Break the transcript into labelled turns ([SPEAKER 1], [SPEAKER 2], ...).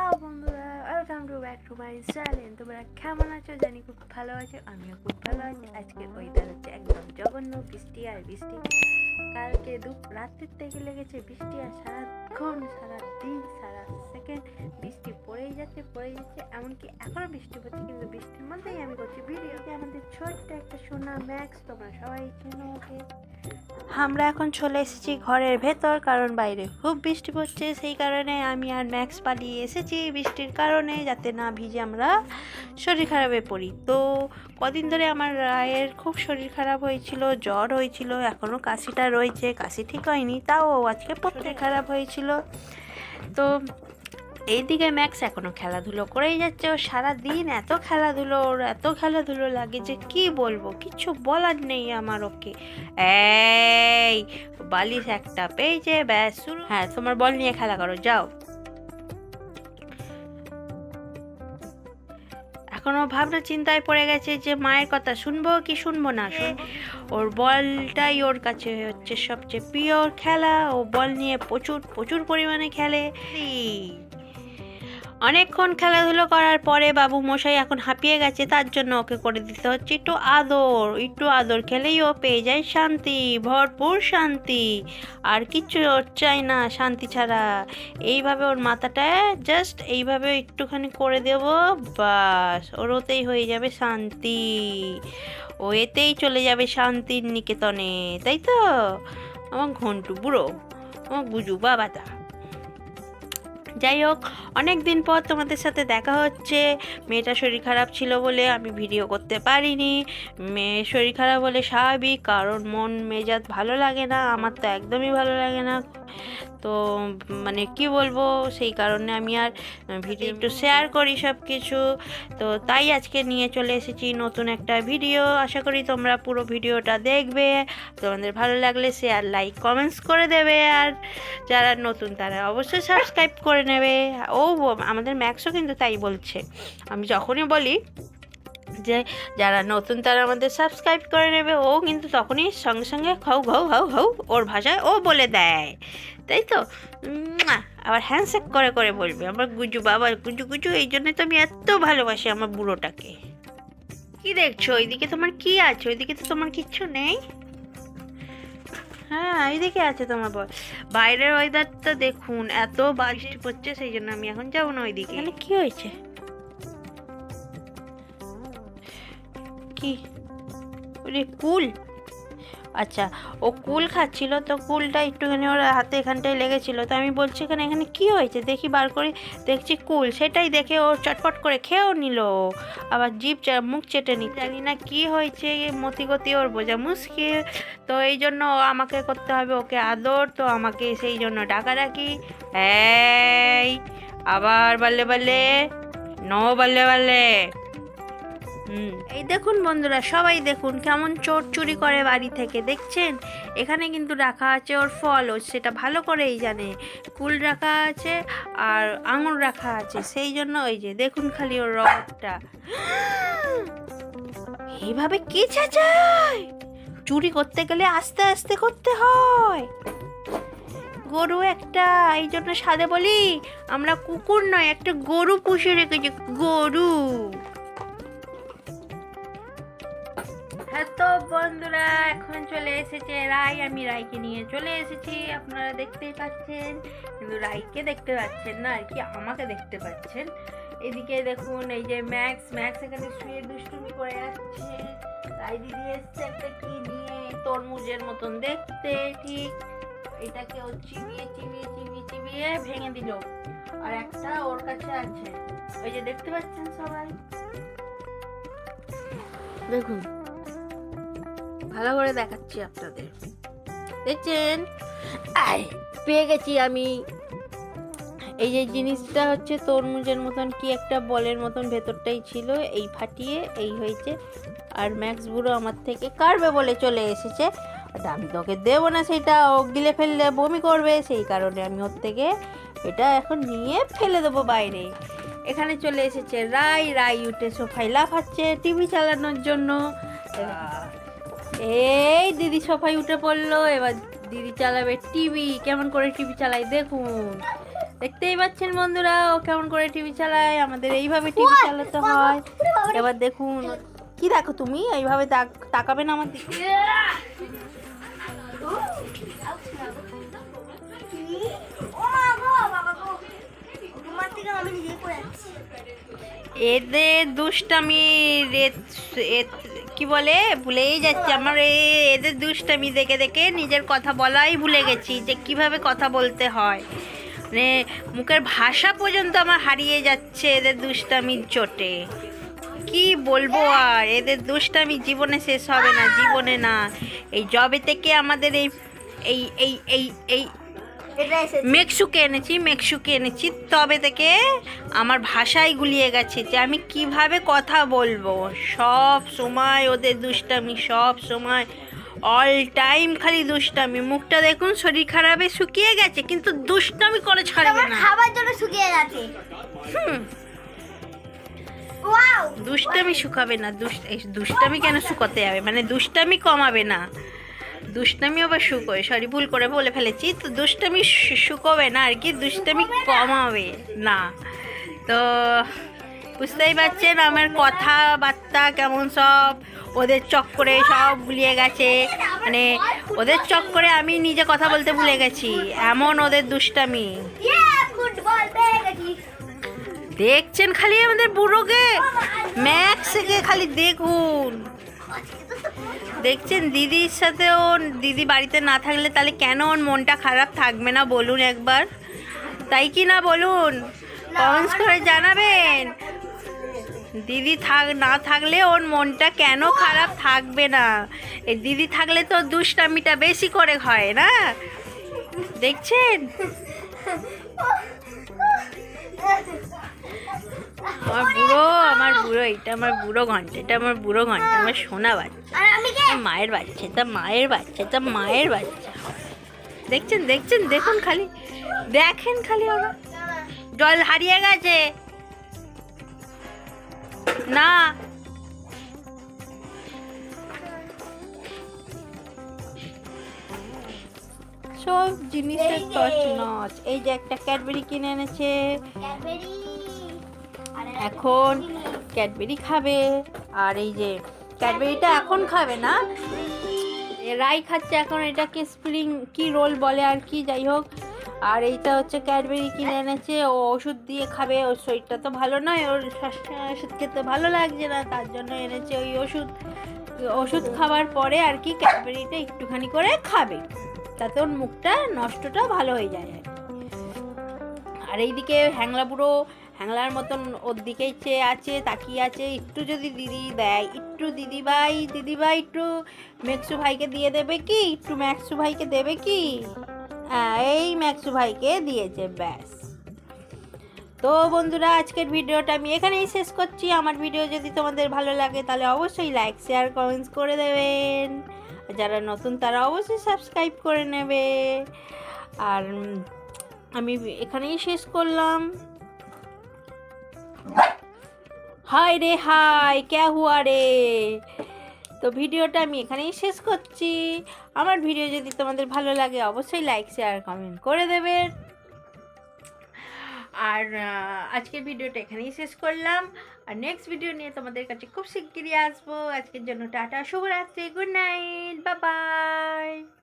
[SPEAKER 1] Hello বন্ধুরা welcome to back to my channel তোমরা কেমন আছো? জানি খুব ভালো আছো, আমিও খুব ভালো আছি। আজকে ওয়েদার হচ্ছে একদম জঘন্য বৃষ্টি আর বৃষ্টি। কালকে দু রাত্রির থেকে লেগেছে বৃষ্টি আর সারাক্ষণ সারা দিন সারা সেকেন্ড বৃষ্টি পড়েই যাচ্ছে পড়েই যাচ্ছে। এমনকি এখনও বৃষ্টি পড়ছে, কিন্তু বৃষ্টির মধ্যেই আমি করছি। ভিডিও আমাদের ছোট্ট একটা সোনা ম্যাক্স, তোমরা সবাই চেনো ওকে। আমরা এখন চলে এসেছি ঘরের ভেতর, কারণ বাইরে খুব বৃষ্টি পড়ছে, সেই কারণে আমি আর ম্যাক্স পালিয়ে এসেছি বৃষ্টির কারণে, যাতে না ভিজে আমরা শরীর খারাপে পড়ি। তো কদিন ধরে আমার রায়ের খুব শরীর খারাপ হয়েছিল, জ্বর হয়েছিল এখনও কাশিটা রয়েছে, কাশি ঠিক হয়নি, তাও আজকে পড়তে খারাপ হয়েছিল। তো এইদিকে ম্যাক্স এখনও খেলাধুলো করেই যাচ্ছে। ও সারাদিন এত খেলাধুলো, ওর এত খেলাধুলো লাগে যে কি বলব? কিছু বলার নেই আমার ওকে। এই, বালিশ একটা পেয়েছে ব্যাস, শুরু হ্যাঁ তোমার বল নিয়ে খেলা করো, যাও। এখনও ভাবনা চিন্তায় পড়ে গেছে যে মায়ের কথা শুনব কি শুনব না ওর বলটাই ওর কাছে হচ্ছে সবচেয়ে প্রিয় খেলা। ও বল নিয়ে প্রচুর প্রচুর পরিমাণে খেলে। অনেকক্ষণ খেলাধুলো করার পরে বাবু মশাই এখন হাঁপিয়ে গেছে, তার জন্য ওকে করে দিতে হচ্ছে একটু আদর। একটু আদর খেলেই ও পেয়ে যায় শান্তি, ভরপুর শান্তি। আর কিচ্ছু ওর চাই না, শান্তি ছাড়া। এইভাবে ওর মাথাটা জাস্ট এইভাবে একটুখানি করে দেব, বাস। ওর ওতেই হয়ে যাবে শান্তি। ও এতেই চলে যাবে শান্তির নিকেতনে, তাই তো? আমার ঘন্টু বুড়ো, আমার গুজু বাবাটা। যাই হোক অনেক দিন পর তোমাদের সাথে দেখা হচ্ছে। মেয়েটা শরীর খারাপ ছিল বলে আমি ভিডিও করতে পারিনি। মেয়ে শরীর খারাপ হলে স্বাভাবিক, কারণ মন, মেজাজ ভালো লাগে না, আমার তো একদমই ভালো লাগে না। তো মানে কি বলব, সেই কারণে আমি আর ভিডিও একটু শেয়ার করি সব কিছু তো তাই আজকে নিয়ে চলে এসেছি নতুন একটা ভিডিও। আশা করি তোমরা পুরো ভিডিওটা দেখবে। তোমাদের ভালো লাগলে শেয়ার লাইক কমেন্টস করে দেবে। আর যারা নতুন, তারা অবশ্যই সাবস্ক্রাইব করে নেবে। ও আমাদের ম্যাক্সও কিন্তু তাই বলছে। আমি যখনই বলি যে যারা নতুন তারা আমাদের সাবস্ক্রাইব করে নেবে। ও কিন্তু তখনই সঙ্গে সঙ্গে খাও ঘাউ ঘাউ ঘাউ ওর ভাষায় ও বলে দেয়। তাই তো! আবার হ্যান্ডশেক করে করে বলবে। আমার গুজু বাবা গুজু গুজু, এই জন্যই তো আমি এত ভালোবাসি আমার বুড়োটাকে। কি দেখছ? ওইদিকে তোমার কি আছে? ওইদিকে তো তোমার কিচ্ছু নেই? হ্যাঁ এইদিকে আছে তোমার বল বাইরের ওয়েদারটা দেখুন, এত বৃষ্টি পড়ছে, সেই জন্য আমি এখন যাব না ওইদিকে। কি হয়েছে? কি? ওরে কুল? আচ্ছা ও কুল খাচ্ছিল, তো কুলটা একটুখানি ওর হাতে এখানটায় লেগেছিল। তো আমি বলছি, এখানে এখানে কি হয়েছে? দেখি, বার করে, দেখছি কুল। সেটাই দেখে ও চটপট করে খেয়েও নিল। আবার জিভ মুখ চেটে নি জানি না কি হয়েছে মতি গতি ওর বোঝা মুশকিল। তো এই জন্য আমাকে করতে হবে ওকে আদর, তো আমাকে সেই জন্য ডাকাডাকি এই, আবার বাল্লে বাল্লে। নো বাল্লে বাল্লে। এই দেখুন বন্ধুরা, সবাই দেখুন কেমন চোর চুরি করে বাড়ি থেকে। দেখছেন? এখানে কিন্তু রাখা আছে ওর ফল, ও সেটা ভালো করেই জানে। কুল রাখা আছে আর আঙুর রাখা আছে, সেই জন্য ওই যে, দেখুন খালি ওর রকটা এইভাবে কি চেঁচায়? চুরি করতে গেলে আস্তে আস্তে করতে হয়। গরু একটা, এই জন্য সাদে বলি, আমরা কুকুর নয়, একটা গরু পুষে রেখেছি, গরু। হ্যাঁ তো বন্ধুরা, এখন চলে এসেছে রাই। আমি রাইকে নিয়ে চলে এসেছি। আপনারা দেখতেই পাচ্ছেন কিন্তু রাইকে দেখতে পাচ্ছেন না, আর কি আমাকে দেখতে পাচ্ছেন। এদিকে দেখুন, এই যে ম্যাক্স ম্যাক্স এখানে শুয়ে দুষ্টুমি করে যাচ্ছে রাই দিদি এসছে একটা কি নিয়ে, তরমুজের মতন দেখতে, ঠিক। এটাকে ও চিবিয়ে চিবিয়ে চিবিয়ে চিবিয়ে ভেঙে দিল। আর একটা ওর কাছে আছে। ওই যে দেখতে পাচ্ছেন সবাই? দেখুন ভালো করে দেখাচ্ছি আপনাদের। দেখছেন? আয়, পেয়ে গেছি আমি। এই যে জিনিসটা হচ্ছে তরমুজের মতন কি একটা বলের মতন ভেতরটাই ছিল, এই ফাটিয়ে এই হয়েছে। আর ম্যাক্স বুড়ো আমার থেকে কাটবে বলে চলে এসেছে। আমি তোকে দেবো না সেটা, ও গিলে ফেললে বমি করবে, সেই কারণে আমি ওর থেকে এটা এখন নিয়ে ফেলে দেবো বাইরে। এখানে চলে এসেছে রাই রাই উঠে সোফায় লাফাচ্ছে, টিভি চালানোর জন্য। এই দিদি সোফায় উঠে পড়ল এবার দিদি চালাবে টিভি কেমন করে টিভি চালাই দেখুন। দেখতেই পাচ্ছেন বন্ধুরা ও কেমন করে টিভি চালায় আমাদের এইভাবে টিভি চালাতে হয়। এবার দেখুন কি দেখো তুমি? এইভাবে তাক- তাকাবে না আমার দিকে এদের দুষ্টামির এ- এ- কি বলে? ভুলেই যাচ্ছি আমার এদের দুষ্টামি দেখে দেখে নিজের কথা বলাই ভুলে গেছি যে কীভাবে কথা বলতে হয়। মানে মুখের ভাষা পর্যন্ত আমার হারিয়ে যাচ্ছে এদের দুষ্টামির চোটে। কি বলব আর? এদের দুষ্টামি জীবনে শেষ হবে না, জীবনে না। এই জবে থেকে আমাদের এই এই এই এই এই মেক্সুকে এনেছি মেক্সুকে এনেছি। তবে থেকে আমার ভাষাই গুলিয়ে গেছে যে আমি কীভাবে কথা বলব। সব সময় ওদের দুষ্টামি সব সময় অল টাইম খালি দুষ্টামি। মুখটা দেখুন শরীর খারাপে শুকিয়ে গেছে কিন্তু দুষ্টামি করে ছাড়বে না।
[SPEAKER 2] খাবার জন্য শুকিয়ে গেছে।
[SPEAKER 1] দুষ্টামি শুকাবে না। দুষ্টামি কেন শুকাতে যাবে? মানে দুষ্টামি কমাবে না। দুষ্টামি আবার শুকোয় সরি ভুল করে বলে ফেলেছি। তো দুষ্টামি শুকোবে না আর কি? দুষ্টামি কমাবে। না। তো বুঝতেই পারছেন আমার কথাবার্তা কেমন সব? ওদের চক্করে সব ভুলিয়ে গেছে। মানে ওদের চক্করে আমি নিজে কথা বলতে ভুলে গেছি। এমন ওদের দুষ্টামি। দেখছেন খালি আমাদের বুড়োকে? ম্যাক্সকে খালি দেখুন। দেখছেন, দিদির সাথে ওর দিদি বাড়িতে না থাকলে তাহলে কেন ওর মনটা খারাপ থাকবে না? বলুন একবার। তাই কি না বলুন? কমেন্টস করে জানাবেন। দিদি থাক, না থাকলে ওর মনটা কেন খারাপ থাকবে না? এই দিদি থাকলে তো দুষ্টামিটা বেশি করে হয়, না? দেখছেন? আমার বুড়ো আমার বুড়ো এটা আমার বুড়ো ঘণ্টা এটা আমার বুড়ো ঘণ্টা আমার সোনা বাচ্চা। মায়ের বাচ্চা এটা মায়ের বাচ্চা এটা মায়ের বাচ্চা। দেখছেন দেখছেন দেখুন খালি দেখেন খালি ওরা। জল হারিয়ে গেছে। না। সব জিনিসের তছ নচ এই যে একটা ক্যাডবেরি কিনে এনেছে।
[SPEAKER 2] ক্যাডবেরি
[SPEAKER 1] এখন ক্যাডবেরি খাবে। আর এই যে ক্যাডবেরিটা এখন খাবে না? রাই খাচ্ছে এখন, এটাকে স্প্রিং কি রোল বলে আর কি, যাই হোক। আর এইটা হচ্ছে ক্যাডবেরি কিনে এনেছে, ও ওষুধ দিয়ে খাবে, ওর শরীরটা তো ভালো নয়, ওর ওষুধ খেতে ভালো লাগছে না, তার জন্য এনেছে ওই ওষুধ। ওষুধ খাওয়ার পরে আর কি ক্যাডবেরিটা একটুখানি করে খাবে, তাতে ওর মুখটা নষ্টটা ভালো হয়ে যায়। আর এইদিকে হ্যাংলা বুড়ো হ্যাংলার মতন ওর দিকেই চেয়ে আছে, তাকিয়ে আছে, একটু যদি দিদি দেয়, একটু দিদি ভাই দিদি ভাই একটু ম্যাক্সু ভাইকে দিয়ে দেবে কি? একটু ম্যাক্সু ভাইকে দেবে কি? হ্যাঁ এই ম্যাক্সু ভাইকে দিয়েছে, ব্যাস। তো বন্ধুরা, আজকের ভিডিওটা আমি এখানেই শেষ করছি। আমার ভিডিও যদি তোমাদের ভালো লাগে, তাহলে অবশ্যই লাইক, শেয়ার, কমেন্টস করে দেবেন। যারা নতুন, তারা অবশ্যই সাবস্ক্রাইব করে নেবে। আর আমি এখানেই শেষ করলাম। হাই রে হাই ক্যা হুয়া রে? তো ভিডিওটা আমি এখানেই শেষ করছি। আমার ভিডিও যদি তোমাদের ভালো লাগে, অবশ্যই লাইক শেয়ার কমেন্ট করে দেবেন আর আজকের ভিডিওটা এখানেই শেষ করলাম। আর নেক্সট ভিডিও নিয়ে তোমাদের কাছে খুব শিগগিরই আসব। আজকের জন্য টাটা, শুভরাত্রি গুড নাইট বাই বাই